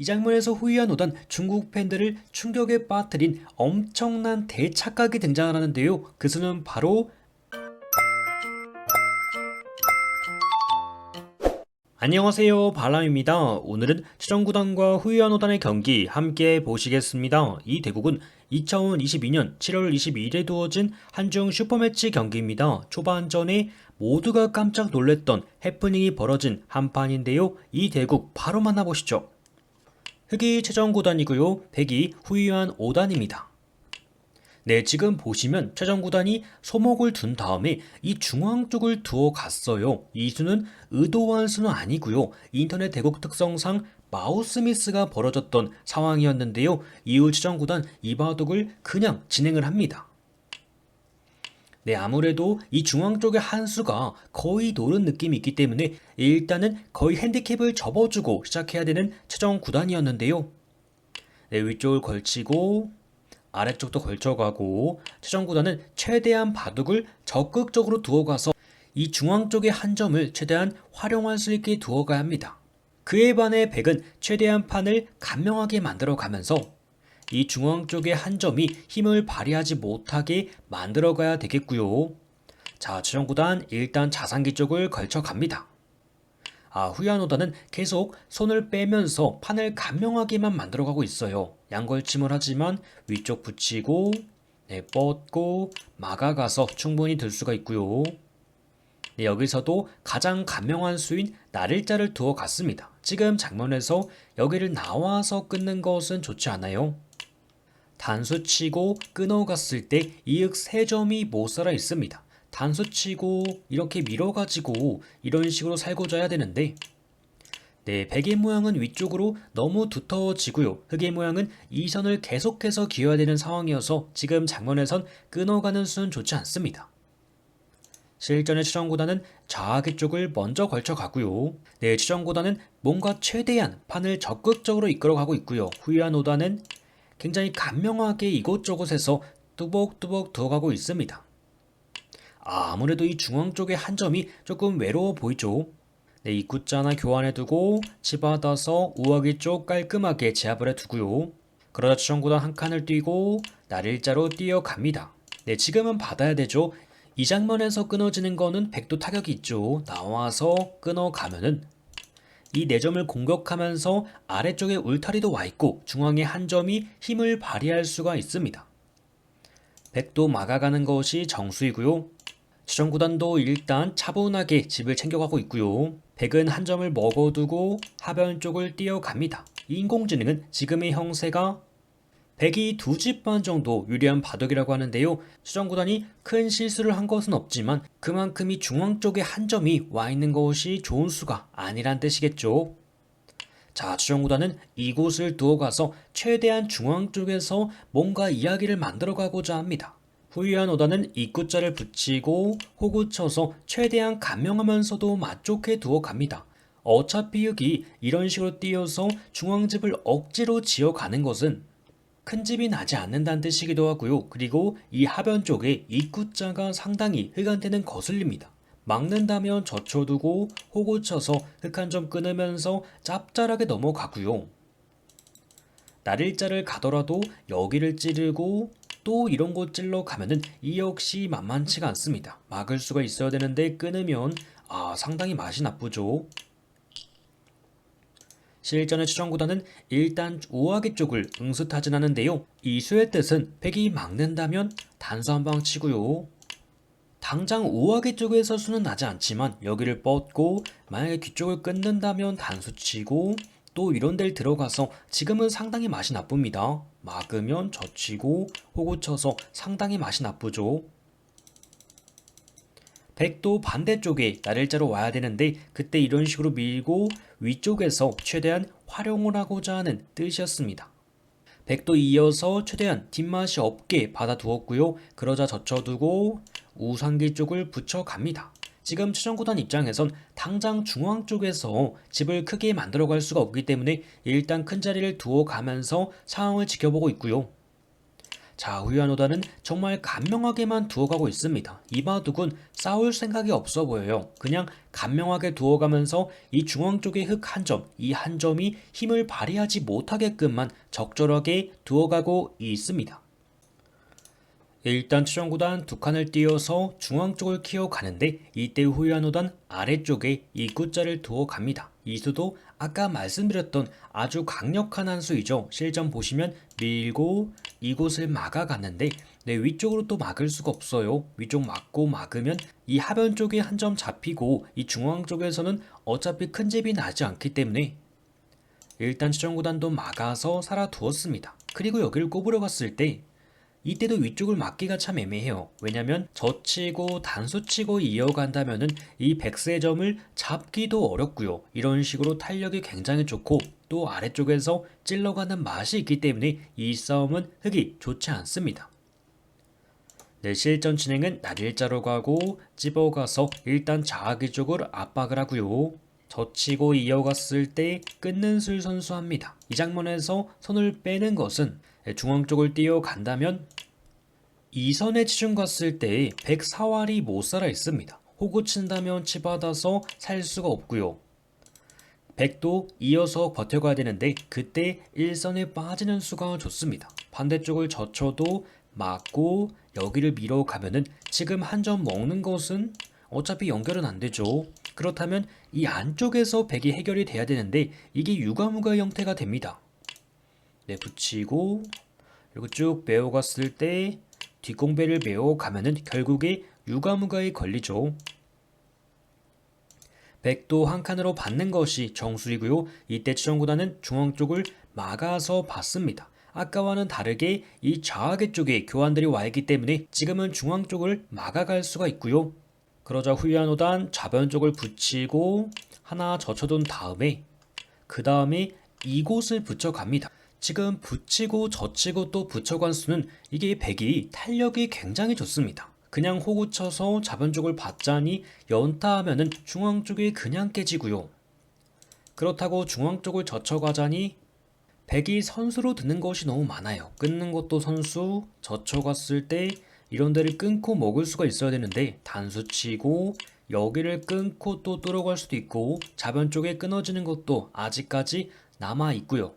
이 장면에서 후이한 오단 중국 팬들을 충격에 빠뜨린 엄청난 대착각이 등장하는데요. 그 수는 바로 안녕하세요 발람입니다. 오늘은 최정구단과 후이한 오단의 경기 함께 보시겠습니다. 이 대국은 2022년 7월 22일에 두어진 한중 슈퍼매치 경기입니다. 초반전에 모두가 깜짝 놀랐던 해프닝이 벌어진 한판인데요. 이 대국 바로 만나보시죠. 흑이 최정구단이고요. 백이 후이한 오단입니다. 네, 지금 보시면 최정구단이 소목을 둔 다음에 이 중앙 쪽을 두어 갔어요. 이 수는 의도한 수는 아니고요. 인터넷 대국 특성상 마우스 미스가 벌어졌던 상황이었는데요. 이후 최정구단 이 바둑을 그냥 진행을 합니다. 네, 아무래도 이 중앙 쪽의 한 수가 거의 노른 느낌이 있기 때문에 일단은 거의 핸디캡을 접어주고 시작해야 되는 최정 구단이었는데요. 네, 위쪽을 걸치고 아래쪽도 걸쳐가고 최정 구단은 최대한 바둑을 적극적으로 두어가서 이 중앙 쪽의 한 점을 최대한 활용할 수 있게 두어가야 합니다. 그에 반해 백은 최대한 판을 간명하게 만들어 가면서 이 중앙 쪽의 한 점이 힘을 발휘하지 못하게 만들어 가야 되겠고요. 자, 최정 구단 일단 자산기 쪽을 걸쳐 갑니다. 아, 후야노다는 계속 손을 빼면서 판을 간명하게만 만들어가고 있어요. 양걸침을 하지만 위쪽 붙이고 네, 뻗고 막아가서 충분히 들 수가 있고요. 네, 여기서도 가장 간명한 수인 나를자를 두어 갔습니다. 지금 장면에서 여기를 나와서 끊는 것은 좋지 않아요. 단수 치고 끊어갔을 때 이윽 세 점이 못 살아 있습니다. 단수 치고 이렇게 밀어가지고 이런 식으로 살고자 해야 되는데 네, 백의 모양은 위쪽으로 너무 두터워지고요. 흑의 모양은 이 선을 계속해서 기어야 되는 상황이어서 지금 장면에선 끊어가는 수는 좋지 않습니다. 실전의 추정보다는 좌하기 쪽을 먼저 걸쳐 가고요. 네, 추정보다는 뭔가 최대한 판을 적극적으로 이끌어가고 있고요. 후이한 오다는 굉장히 간명하게 이곳저곳에서 뚜벅뚜벅 두어가고 있습니다. 아, 아무래도 이 중앙 쪽의 한 점이 조금 외로워 보이죠. 네, 입구자 하나 교환해두고 집어다서 우아기 쪽 깔끔하게 제압을 해두고요. 그러다 추정구단 한 칸을 뛰고 날일자로 뛰어갑니다. 네, 지금은 받아야 되죠. 이 장면에서 끊어지는 거는 백도 타격이 있죠. 나와서 끊어가면은 이 네 점을 공격하면서 아래쪽에 울타리도 와 있고 중앙에 한 점이 힘을 발휘할 수가 있습니다. 백도 막아가는 것이 정수이고요. 수정구단도 일단 차분하게 집을 챙겨가고 있고요. 백은 한 점을 먹어두고 하변 쪽을 뛰어갑니다. 인공지능은 지금의 형세가 백이 두 집 반 정도 유리한 바둑이라고 하는데요. 수정 구단이 큰 실수를 한 것은 없지만 그만큼 이 중앙 쪽에 한 점이 와 있는 것이 좋은 수가 아니란 뜻이겠죠. 자, 주정구단은 이곳을 두어 가서 최대한 중앙 쪽에서 뭔가 이야기를 만들어 가고자 합니다. 후위한 오다는 입구자를 붙이고 호구 쳐서 최대한 간명하면서도 맛좋게 두어 갑니다. 어차피 여기 이런 식으로 뛰어서 중앙집을 억지로 지어가는 것은 큰 집이 나지 않는다는 뜻이기도 하고요. 그리고 이 하변 쪽에 입구자가 상당히 흑한테는 거슬립니다. 막는다면 젖혀두고 호구 쳐서 흑한점 끊으면서 짭짤하게 넘어가고요. 날일자를 가더라도 여기를 찌르고 또 이런 곳 찔러 가면은 이 역시 만만치가 않습니다. 막을 수가 있어야 되는데 끊으면 아 상당히 맛이 나쁘죠. 실전의 추정구단은 일단 우아기 쪽을 응수타진 하는데요. 이 수의 뜻은 백이 막는다면 단수 한 방 치고요. 당장 우아기 쪽에서 수는 나지 않지만 여기를 뻗고 만약에 귀쪽을 끊는다면 단수 치고 또 이런 데를 들어가서 지금은 상당히 맛이 나쁩니다. 막으면 젖히고 호구 쳐서 상당히 맛이 나쁘죠. 백도 반대쪽에 날일자로 와야 되는데 그때 이런 식으로 밀고 위쪽에서 최대한 활용을 하고자 하는 뜻이었습니다. 백도 이어서 최대한 뒷맛이 없게 받아두었고요. 그러자 젖혀두고 우상기 쪽을 붙여갑니다. 지금 최정구단 입장에선 당장 중앙 쪽에서 집을 크게 만들어갈 수가 없기 때문에 일단 큰 자리를 두어 가면서 상황을 지켜보고 있고요. 자, 후야노다는 정말 간명하게만 두어가고 있습니다. 이 바둑은 싸울 생각이 없어 보여요. 그냥 간명하게 두어가면서 이 중앙 쪽의 흙한 점, 이 한 점이 힘을 발휘하지 못하게끔만 적절하게 두어가고 있습니다. 일단 추정구단 두 칸을 띄어서 중앙 쪽을 키워가는데 이때 후야노단 아래쪽에 입구자를 두어 갑니다. 이 수도 아까 말씀드렸던 아주 강력한 한 수이죠. 실전 보시면 밀고 이곳을 막아갔는데 네, 위쪽으로 또 막을 수가 없어요. 위쪽 막고 막으면 이 하변 쪽에 한 점 잡히고 이 중앙 쪽에서는 어차피 큰 집이 나지 않기 때문에 일단 추정구단도 막아서 살아두었습니다. 그리고 여기를 꼽으러 갔을 때 이때도 위쪽을 막기가 참 애매해요. 왜냐면 젖히고 단수치고 이어간다면은 이 백세 점을 잡기도 어렵고요. 이런 식으로 탄력이 굉장히 좋고 또 아래쪽에서 찔러가는 맛이 있기 때문에 이 싸움은 흙이 좋지 않습니다. 네, 실전 진행은 날일자로 가고 집어가서 일단 자하기 쪽으로 압박을 하고요. 젖히고 이어갔을 때 끊는 술 선수합니다. 이 장면에서 손을 빼는 것은 중앙 쪽을 뛰어간다면 이선에 치중 갔을 때 104알이 못 살아 있습니다. 호구 친다면 치받아서 살 수가 없고요. 100도 이어서 버텨가야 되는데 그때 일선에 빠지는 수가 좋습니다. 반대쪽을 젖혀도 맞고 여기를 밀어가면은 지금 한 점 먹는 것은 어차피 연결은 안 되죠. 그렇다면 이 안쪽에서 백이 해결이 돼야 되는데 이게 유가무가 형태가 됩니다. 네, 붙이고 그리고 쭉 메어갔을 때 뒷공배를 메어 가면은 결국에 유가무가에 걸리죠. 백도 한 칸으로 받는 것이 정수이고요. 이때 추정구단은 중앙 쪽을 막아서 받습니다. 아까와는 다르게 이 좌하계 쪽에 교환들이 와 있기 때문에 지금은 중앙 쪽을 막아갈 수가 있고요. 그러자 후야노단 좌변 쪽을 붙이고 하나 젖혀둔 다음에 그 다음에 이곳을 붙여갑니다. 지금 붙이고 젖히고 또 붙여간 수는 이게 백이 탄력이 굉장히 좋습니다. 그냥 호구 쳐서 좌변 쪽을 받자니 연타하면은 중앙 쪽이 그냥 깨지고요. 그렇다고 중앙 쪽을 젖혀가자니 백이 선수로 드는 것이 너무 많아요. 끊는 것도 선수, 젖혀갔을 때 이런 데를 끊고 먹을 수가 있어야 되는데 단수 치고 여기를 끊고 또 뚫어갈 수도 있고 좌변 쪽에 끊어지는 것도 아직까지 남아 있고요.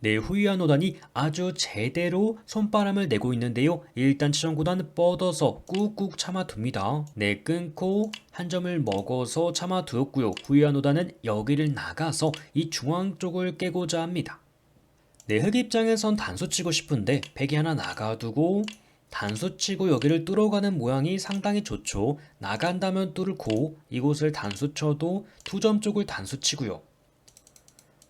네, 후위한 오단이 아주 제대로 손바람을 내고 있는데요. 일단 치정구단 뻗어서 꾹꾹 참아둡니다. 네, 끊고 한 점을 먹어서 참아두었고요. 후위한 오단은 여기를 나가서 이 중앙 쪽을 깨고자 합니다. 네, 흑 입장에선 단수 치고 싶은데 백이 하나 나가두고 단수 치고 여기를 뚫어가는 모양이 상당히 좋죠. 나간다면 뚫고 이곳을 단수 쳐도 두 점 쪽을 단수 치고요.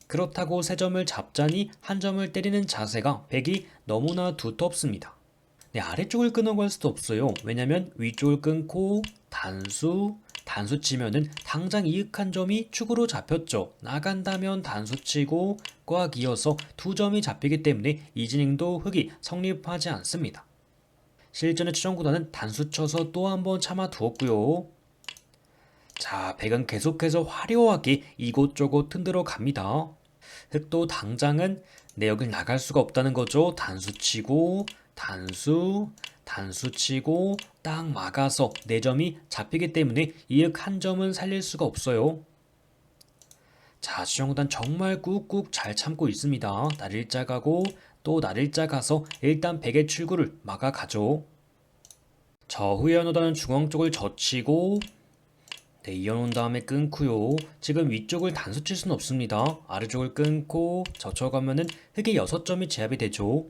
그렇다고 세 점을 잡자니 한 점을 때리는 자세가 백이 너무나 두텁습니다. 네, 아래쪽을 끊어갈 수도 없어요. 왜냐면 위쪽을 끊고 단수, 단수 치면은 당장 이윽한 점이 축으로 잡혔죠. 나간다면 단수 치고 꽉 이어서 두 점이 잡히기 때문에 이 진행도 흑이 성립하지 않습니다. 실전의 추정구단은 단수 쳐서 또 한 번 참아 두었고요. 자, 백은 계속해서 화려하게 이곳저곳 흔들어 갑니다. 흑도 당장은 내역을 나갈 수가 없다는 거죠. 단수 치고 단수 단수 치고 딱 막아서 4점이 잡히기 때문에 이흑 한 점은 살릴 수가 없어요. 자, 주정단 정말 꾹꾹 잘 참고 있습니다. 날일자 가고 또 날일자 가서 일단 백의 출구를 막아가죠. 저 후에 연호단은 중앙 쪽을 젖히고 네, 이어놓은 다음에 끊고요. 지금 위쪽을 단수 칠 수는 없습니다. 아래쪽을 끊고 젖혀가면은 흑의 6점이 제압이 되죠.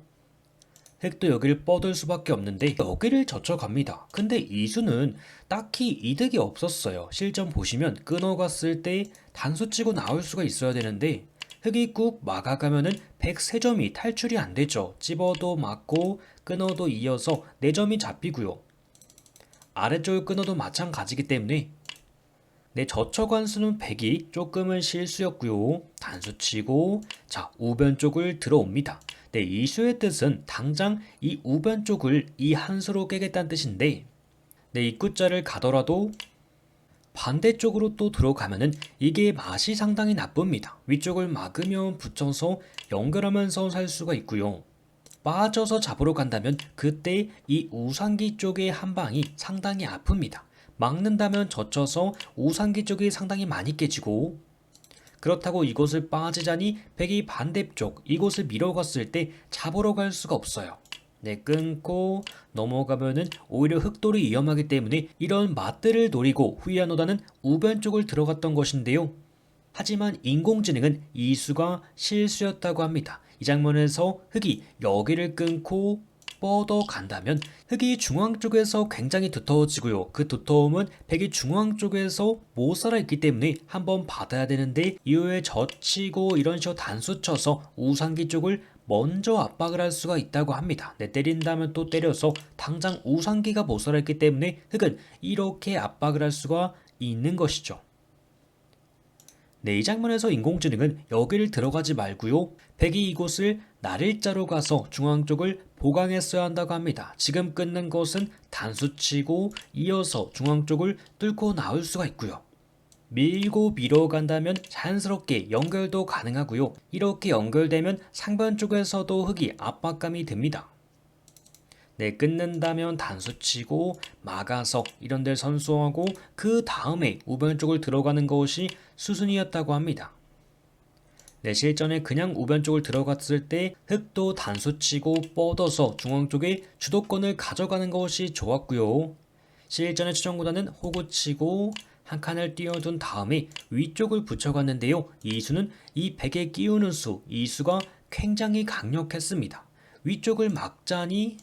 흑도 여기를 뻗을 수밖에 없는데 여기를 젖혀갑니다. 근데 이수는 딱히 이득이 없었어요. 실전 보시면 끊어갔을 때 단수 치고 나올 수가 있어야 되는데 흑이 꾹 막아가면은 103점이 탈출이 안 되죠. 집어도 맞고 끊어도 이어서 4점이 잡히고요. 아래쪽을 끊어도 마찬가지기 때문에 내 저처관 수는 100이 조금은 실수였고요. 단수 치고 자 우변 쪽을 들어옵니다. 네, 이 수의 뜻은 당장 이 우변 쪽을 이 한 수로 깨겠다는 뜻인데 네, 입구자를 가더라도 반대쪽으로 또 들어가면은 이게 맛이 상당히 나쁩니다. 위쪽을 막으면 붙여서 연결하면서 살 수가 있고요. 빠져서 잡으러 간다면 그때 이 우상기 쪽의 한 방이 상당히 아픕니다. 막는다면 젖혀서 우상기 쪽이 상당히 많이 깨지고 그렇다고 이곳을 빠지자니 백이 반대쪽 이곳을 밀어갔을 때 잡으러 갈 수가 없어요. 네, 끊고 넘어가면은 오히려 흑돌이 위험하기 때문에 이런 맛들을 노리고 후야노다는 우변 쪽을 들어갔던 것인데요. 하지만 인공지능은 이수가 실수였다고 합니다. 이 장면에서 흑이 여기를 끊고 뻗어 간다면 흑이 중앙 쪽에서 굉장히 두터워지고요. 그 두터움은 백이 중앙 쪽에서 못 살아있기 때문에 한번 받아야 되는데 이후에 젖히고 이런 식으로 단수 쳐서 우상기 쪽을 먼저 압박을 할 수가 있다고 합니다. 네, 때린다면 또 때려서 당장 우상기가 못 살아있기 때문에 흑은 이렇게 압박을 할 수가 있는 것이죠. 네, 이 장면에서 인공지능은 여기를 들어가지 말고요. 백이 이곳을 날일자로 가서 중앙 쪽을 보강했어야 한다고 합니다. 지금 끊는 것은 단수치고 이어서 중앙 쪽을 뚫고 나올 수가 있고요. 밀고 밀어간다면 자연스럽게 연결도 가능하고요. 이렇게 연결되면 상변 쪽에서도 흙이 압박감이 듭니다. 네, 끊는다면 단수치고 막아서 이런 데 선수하고 그 다음에 우변 쪽을 들어가는 것이 수순이었다고 합니다. 네, 실전에 그냥 우변 쪽을 들어갔을 때 흑도 단수치고 뻗어서 중앙 쪽에 주도권을 가져가는 것이 좋았고요. 실전의 추정보다는 호구치고 한 칸을 띄워둔 다음에 위쪽을 붙여갔는데요. 이 수는 이 백에 끼우는 수, 이 수가 굉장히 강력했습니다. 위쪽을 막자니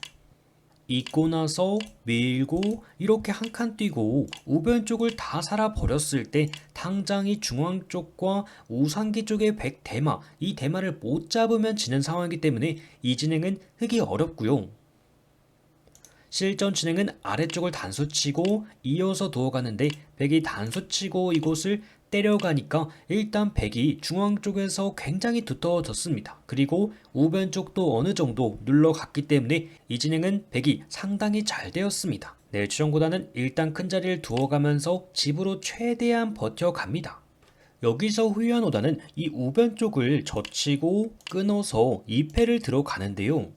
잊고 나서 밀고 이렇게 한 칸 뛰고 우변 쪽을 다 살아 버렸을 때 당장 이 중앙 쪽과 우상기 쪽의 백 대마 이 대마를 못 잡으면 지는 상황이기 때문에 이 진행은 흑이 어렵고요. 실전 진행은 아래쪽을 단수치고 이어서 두어가는데 백이 단수치고 이곳을 때려가니까 일단 백이 중앙 쪽에서 굉장히 두터워졌습니다. 그리고 우변 쪽도 어느 정도 눌러갔기 때문에 이 진행은 백이 상당히 잘 되었습니다. 내 추정보다는 일단 큰 자리를 두어가면서 집으로 최대한 버텨갑니다. 여기서 후유한 오다는 이 우변 쪽을 젖히고 끊어서 2패를 들어가는데요.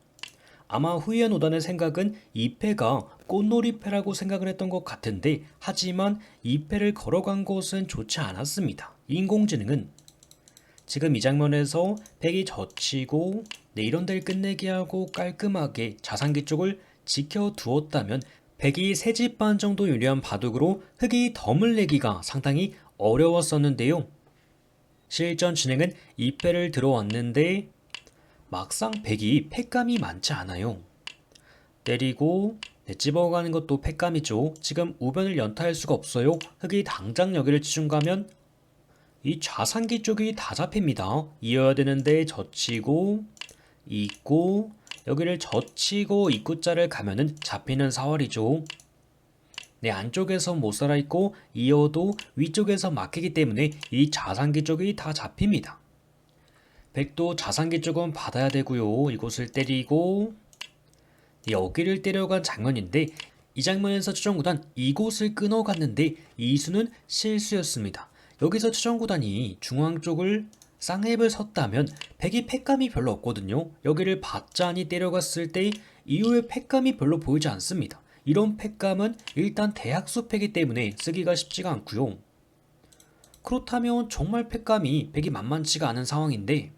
아마 후이한 오단의 생각은 2패가 꽃놀이패라고 생각을 했던 것 같은데 하지만 2패를 걸어간 것은 좋지 않았습니다. 인공지능은 지금 이 장면에서 백이 젖히고 네, 이런 데를 끝내게 하고 깔끔하게 자산기 쪽을 지켜두었다면 백이 세 집 반 정도 유리한 바둑으로 흑이 덤을 내기가 상당히 어려웠었는데요. 실전 진행은 2패를 들어왔는데 막상 백이 팩감이 많지 않아요. 때리고 네, 찝어가는 것도 팩감이죠. 지금 우변을 연타할 수가 없어요. 흑이 당장 여기를 치중 가면 이 좌상기 쪽이 다 잡힙니다. 이어야 되는데 젖히고 있고 여기를 젖히고 입구자를 가면은 잡히는 사월이죠. 네, 안쪽에서 못 살아있고 이어도 위쪽에서 막히기 때문에 이 좌상기 쪽이 다 잡힙니다. 백도 자산기 쪽은 받아야 되고요. 이곳을 때리고 여기를 때려간 장면인데 이 장면에서 추정구단 이곳을 끊어갔는데 이수는 실수였습니다. 여기서 추정구단이 중앙 쪽을 쌍앱을 섰다면 백이 팩감이 별로 없거든요. 여기를 받자니 때려갔을 때 이후에 팩감이 별로 보이지 않습니다. 이런 팩감은 일단 대학수 패기 때문에 쓰기가 쉽지가 않고요. 그렇다면 정말 팩감이 백이 만만치가 않은 상황인데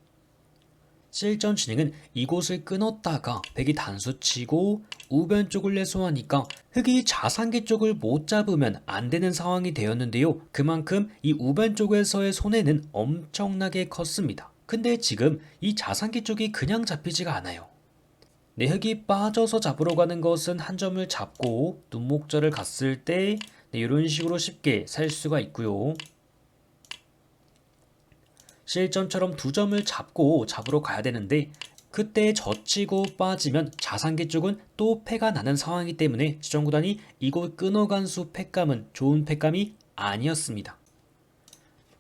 실전 진행은 이곳을 끊었다가 백이 단수치고 우변 쪽을 내소하니까 흑이 자산기 쪽을 못 잡으면 안 되는 상황이 되었는데요. 그만큼 이 우변 쪽에서의 손해는 엄청나게 컸습니다. 근데 지금 이 자산기 쪽이 그냥 잡히지가 않아요. 내 흑이 빠져서 잡으러 가는 것은 한 점을 잡고 눈목절을 갔을 때 네, 이런 식으로 쉽게 살 수가 있고요. 실전처럼 두 점을 잡고 잡으러 가야 되는데 그때 젖히고 빠지면 자산기 쪽은 또 패가 나는 상황이기 때문에 지정구단이 이곳 끊어간 수 패감은 좋은 패감이 아니었습니다.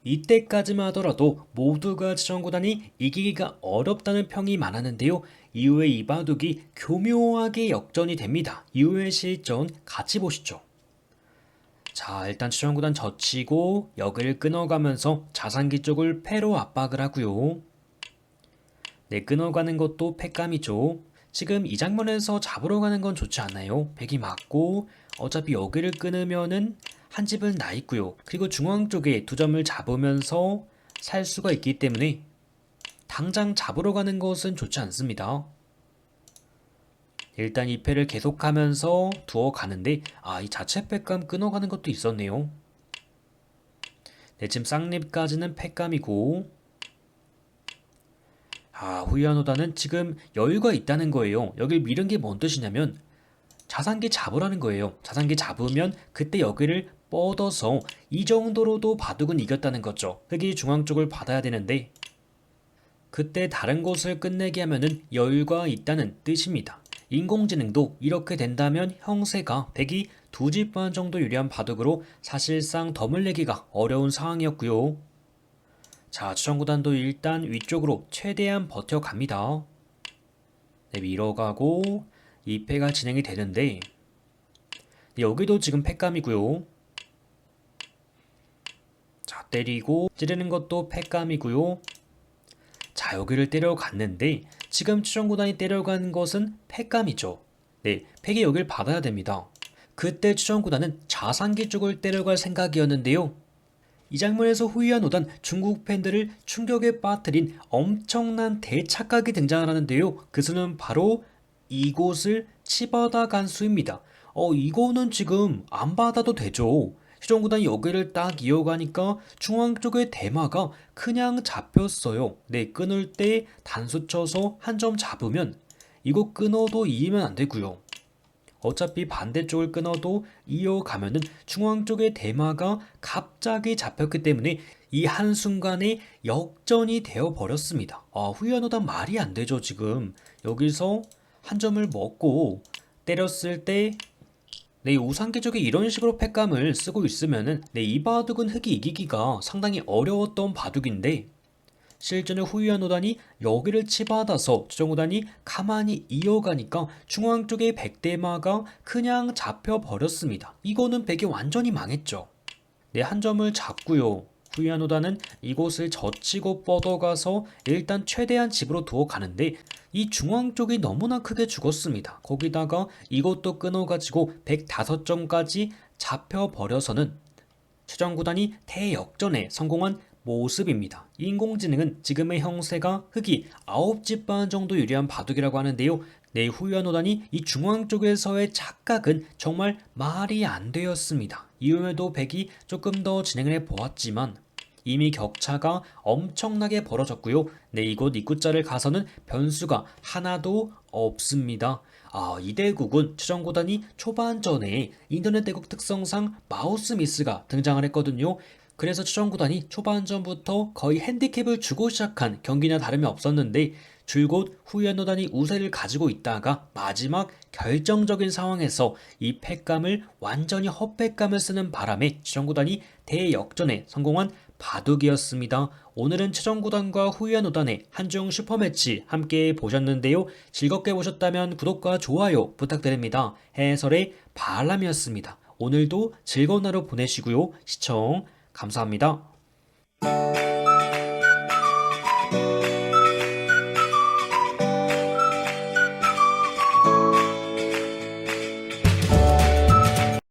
이때까지만 하더라도 모두가 지정구단이 이기기가 어렵다는 평이 많았는데요. 이후에 이 바둑이 교묘하게 역전이 됩니다. 이후의 실전 같이 보시죠. 자, 일단 추천구단 젖히고 역을 끊어가면서 자산기 쪽을 패로 압박을 하고요. 네, 끊어가는 것도 패감이죠. 지금 이 장면에서 잡으러 가는 건 좋지 않나요? 백이 맞고 어차피 여기를 끊으면은 한 집은 나 있고요. 그리고 중앙 쪽에 두 점을 잡으면서 살 수가 있기 때문에 당장 잡으러 가는 것은 좋지 않습니다. 일단 이 패를 계속하면서 두어 가는데 아 이 자체 패감 끊어가는 것도 있었네요. 네 지금 쌍립까지는 패감이고 아 후야노다는 지금 여유가 있다는 거예요. 여길 밀은 게 뭔 뜻이냐면 자산기 잡으라는 거예요. 자산기 잡으면 그때 여기를 뻗어서 이 정도로도 바둑은 이겼다는 거죠. 흑이 중앙 쪽을 받아야 되는데 그때 다른 곳을 끝내게 하면은 여유가 있다는 뜻입니다. 인공지능도 이렇게 된다면 형세가 백이 두 집 반 정도 유리한 바둑으로 사실상 덤을 내기가 어려운 상황이었고요. 자, 추천구단도 일단 위쪽으로 최대한 버텨갑니다. 네, 밀어가고 2패가 진행이 되는데 네, 여기도 지금 패감이고요. 자, 때리고 찌르는 것도 패감이고요. 자, 여기를 때려갔는데 지금 추천구단이 때려간 것은 패감이죠. 네, 팩이 여길 받아야 됩니다. 그때 추천구단은 자산기 쪽을 때려갈 생각이었는데요. 이 장면에서 후이한 오단 중국 팬들을 충격에 빠뜨린 엄청난 대착각이 등장을 하는데요. 그 수는 바로 이곳을 치받아 간 수입니다. 어, 이거는 지금 안 받아도 되죠. 시종구단이 여기를 딱 이어가니까 중앙 쪽의 대마가 그냥 잡혔어요. 네, 끊을 때 단수 쳐서 한 점 잡으면 이거 끊어도 이기면 안 되고요. 어차피 반대쪽을 끊어도 이어가면은 중앙 쪽의 대마가 갑자기 잡혔기 때문에 이 한순간에 역전이 되어 버렸습니다. 아, 후연호단 말이 안 되죠, 지금. 여기서 한 점을 먹고 때렸을 때 네, 우상계적이 이런 식으로 패감을 쓰고 있으면은 네, 이 바둑은 흑이 이기기가 상당히 어려웠던 바둑인데 실전에 후유한 오단이 여기를 치받아서 오단이 가만히 이어가니까 중앙 쪽의 백대마가 그냥 잡혀 버렸습니다. 이거는 백이 완전히 망했죠. 네, 한 점을 잡고요. 후유한 오단은 이곳을 젖히고 뻗어가서 일단 최대한 집으로 두어 가는데 이 중앙 쪽이 너무나 크게 죽었습니다. 거기다가 이것도 끊어가지고 105점까지 잡혀버려서는 최종 구단이 대역전에 성공한 모습입니다. 인공지능은 지금의 형세가 흑이 9집 반 정도 유리한 바둑이라고 하는데요. 내 후유한 오단이 이 중앙 쪽에서의 착각은 정말 말이 안 되었습니다. 이후에도 백이 조금 더 진행을 해 보았지만 이미 격차가 엄청나게 벌어졌고요. 네, 이곳 입구자를 가서는 변수가 하나도 없습니다. 아, 이 대국은 최정고단이 초반전에 인터넷 대국 특성상 마우스 미스가 등장을 했거든요. 그래서 최정구단이 초반전부터 거의 핸디캡을 주고 시작한 경기나 다름이 없었는데 줄곧 후연노단이 우세를 가지고 있다가 마지막 결정적인 상황에서 이 패감을 완전히 헛패감을 쓰는 바람에 최정구단이 대역전에 성공한 바둑이었습니다. 오늘은 최정구단과 후연노단의 한중 슈퍼매치 함께 보셨는데요. 즐겁게 보셨다면 구독과 좋아요 부탁드립니다. 해설의 바람이었습니다. 오늘도 즐거운 하루 보내시고요. 시청 감사합니다.